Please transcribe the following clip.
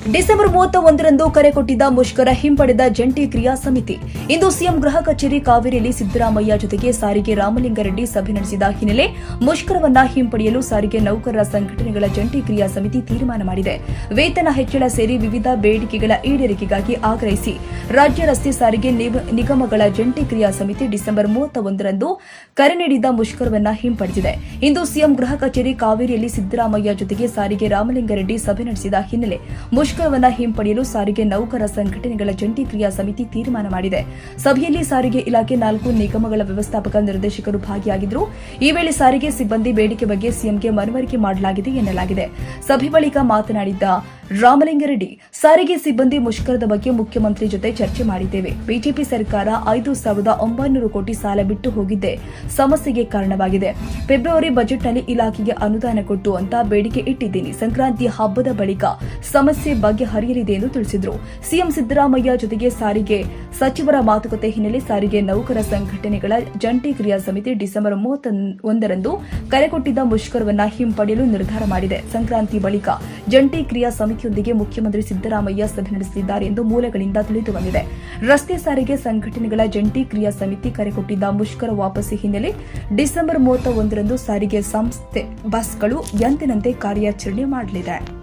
December ಮೂವತ್ತ ಒಂದರಂದು ಕರೆ ಕೊಟ್ಟಿದ್ದ ಮುಷ್ಕರ ಹಿಂಪಡೆದ ಜಂಟಿ ಕ್ರಿಯಾ ಸಮಿತಿ. ಇಂದು ಸಿಎಂ ಗೃಹ ಕಚೇರಿ ಕಾವೇರಿಯಲ್ಲಿ ಸಿದ್ದರಾಮಯ್ಯ ಜೊತೆಗೆ ಸಾರಿಗೆ ರಾಮಲಿಂಗಾರೆಡ್ಡಿ ಸಭೆ ನಡೆಸಿದ ಹಿನ್ನೆಲೆ ಮುಷ್ಕರವನ್ನ ಹಿಂಪಡೆಯಲು ಸಾರಿಗೆ ನೌಕರರ ಸಂಘಟನೆಗಳ ಜಂಟಿ ಕ್ರಿಯಾ ಸಮಿತಿ ತೀರ್ಮಾನ ಮಾಡಿದೆ. ವೇತನ ಹೆಚ್ಚಳ ಸೇರಿ ವಿವಿಧ ಬೇಡಿಕೆಗಳ ಈಡೇರಿಕೆಗಾಗಿ ಆಗ್ರಹಿಸಿ. ರಾಜ್ಯ ರಸ್ತೆ ಸಾರಿಗೆ ನಿಗಮಗಳ ಜಂಟಿ ಕ್ರಿಯಾ ಸಮಿತಿ ಡಿಸೆಂಬರ್ ಮೂವತ್ತ ಒಂದರಂದು ಕರೆ ನೀಡಿದ್ದ ಮುಷ್ಕರವನ್ನ ಹಿಂಪಡೆದಿದೆ. ಇಂದು ಸಿಎಂ ಗೃಹ ಕಚೇರಿ ಕಾವೇರಿಯಲ್ಲಿ ಸಿದ್ದರಾಮಯ್ಯ ಜೊತೆಗೆ ಸಾರಿಗೆ ರಾಮಲಿಂಗಾರೆಡ್ಡಿ ಸಭೆ ನಡೆಸಿದ ಹಿನ್ನೆಲೆ ಮುಷ್ಕರವನ್ನ ಹಿಂಪಡೆಯಲು ಸಾರಿಗೆ ನೌಕರ ಸಂಘಟನೆಗಳ ಜಂಟಿ ಕ್ರಿಯಾ ಸಮಿತಿ ತೀರ್ಮಾನ ಮಾಡಿದೆ. ಸಭೆಯಲ್ಲಿ ಸಾರಿಗೆ ಇಲಾಖೆ ನಾಲ್ಕು ನಿಗಮಗಳ ವ್ಯವಸ್ಥಾಪಕ ನಿರ್ದೇಶಕರು ಭಾಗಿಯಾಗಿದ್ದರು ಈ ವೇಳೆ ಸಾರಿಗೆ ಸಿಬ್ಬಂದಿ ಬೇಡಿಕೆ ಬಗ್ಗೆ ಸಿಎಂಗೆ ಮನವರಿಕೆ ಮಾಡಲಾಗಿದೆ ಎನ್ನಲಾಗಿದೆ. ಸಭೆ ಬಳಿಕ ಮಾತನಾಡಿದ್ದ ರಾಮಲಿಂಗಾರೆಡ್ಡಿ ಸಾರಿಗೆ ಸಿಬ್ಬಂದಿ ಮುಷ್ಕರದ ಬಗ್ಗೆ ಮುಖ್ಯಮಂತ್ರಿ ಜೊತೆ ಚರ್ಚೆ ಮಾಡಿದ್ದೇವೆ. ಬಿಜೆಪಿ ಸರ್ಕಾರ ಐದು ಸಾವಿರದ ಒಂಬೈನೂರು ಕೋಟಿ ಸಾಲ ಬಿಟ್ಟು ಹೋಗಿದ್ದೆ ಸಮಸ್ಯೆಗೆ ಕಾರಣವಾಗಿದೆ. ಫೆಬ್ರವರಿ ಬಜೆಟ್ನಲ್ಲಿ ಇಲಾಖೆಗೆ ಅನುದಾನ ಕೊಟ್ಟು ಅಂತ ಬೇಡಿಕೆ ಇಟ್ಟಿದ್ದೀನಿ. ಸಂಕ್ರಾಂತಿ ಹಬ್ಬದ ಬಳಿಕ ಸಮಸ್ಯೆ ಬಗೆಹರಿಯಲಿದೆ ಎಂದು ತಿಳಿಸಿದರು. ಸಿಎಂ ಸಿದ್ದರಾಮಯ್ಯ ಜೊತೆಗೆ ಸಾರಿಗೆ ಸಚಿವರ ಮಾತುಕತೆ ಹಿನ್ನೆಲೆ ಸಾರಿಗೆ ನೌಕರ ಸಂಘಟನೆಗಳ ಜಂಟಿ ಕ್ರಿಯಾ ಸಮಿತಿ ಡಿಸೆಂಬರ್ ಮೂವತ್ತೊಂದರಂದು ಕರೆ ಕೊಟ್ಟಿದ್ದ ಮುಷ್ಕರವನ್ನ ಹಿಂಪಡೆಯಲು ನಿರ್ಧಾರ ಮಾಡಿದೆ. ಸಂಕ್ರಾಂತಿ ಬಳಿಕ ಜಂಟಿ ಕ್ರಿಯಾ ಸಮಿತಿಯೊಂದಿಗೆ ಮುಖ್ಯಮಂತ್ರಿ ಸಿದ್ದರಾಮಯ್ಯ ಸಭೆ ನಡೆಸಲಿದ್ದಾರೆ ಎಂದು ಮೂಲಗಳಿಂದ ತಿಳಿದು ಬಂದಿದೆ. ರಸ್ತೆ ಸಾರಿಗೆ ಸಂಘಟನೆಗಳ ಜಂಟಿ ಕ್ರಿಯಾ ಸಮಿತಿ ಕರೆ ಕೊಟ್ಟಿದ್ದ ಮುಷ್ಕರ ವಾಪಸಿ ಹಿನ್ನೆಲೆ ಡಿಸೆಂಬರ್ ಮೂವತ್ತ ಒಂದರಂದು ಸಾರಿಗೆ ಸಂಸ್ಥೆ ಬಸ್ಗಳು ಎಂದಿನಂತೆ ಕಾರ್ಯಾಚರಣೆ ಮಾಡಲಿದೆ.